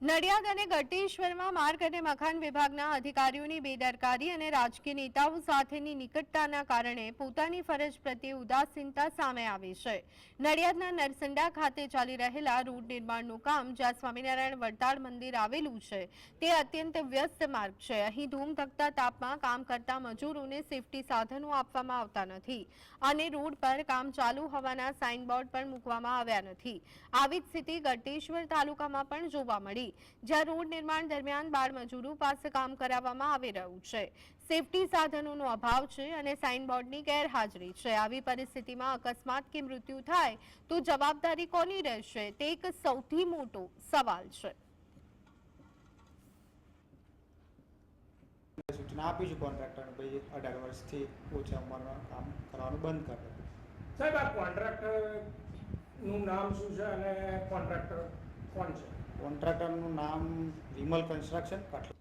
નડિયાદ અને ગટેશ્વરમાં માર્ગ અને મકાન વિભાગના અધિકારીઓની બેદરકારી અને રાજકીય નેતાઓ સાથેની નિકટતાના કારણે પોતાની ફરજ પ્રત્યે ઉદાસીનતા સામે આવી છે. નડિયાદના નરસંડા ખાતે ચાલી રહેલા રોડ નિર્માણનું કામ જ્યાં સ્વામિનારાયણ વડતાળ મંદિર આવેલું છે, તે અત્યંત વ્યસ્ત માર્ગ છે. અહીં ધૂમ ધકતા તાપમાં કામ કરતા મજૂરોને સેફટી સાધનો આપવામાં આવતા નથી અને રોડ પર કામ ચાલુ હોવાના સાઇનબોર્ડ પણ મૂકવામાં આવ્યા નથી. આવી જ સ્થિતિ ગટેશ્વર તાલુકામાં પણ જોવા મળી. જ્યાં રોડ નિર્માણ દરમિયાન બાળ મજૂરો પાસે કામ કરાવવામાં આવી રહ્યું છે. સેફટી સાધનોનો અભાવ છે અને સાઇનબોર્ડની ગેરહાજરી છે. આવી પરિસ્થિતિમાં અકસ્માત કે મૃત્યુ થાય તો જવાબદારી કોની રહેશે? તે એક સૌથી મોટો સવાલ છે. સૂચના આપી છું કોન્ટ્રાક્ટરને ભાઈ અઢાર વર્ષથી ઓછા ઉંમરમાં કામ કરવાનું બંધ કરે સાહેબ આ કોન્ટ્રાક્ટરનું નામ શું છે અને કોન્ટ્રાક્ટર કોણ છે? કોન્ટ્રાક્ટરનું નામ વિમલ કન્સ્ટ્રક્શન કટલા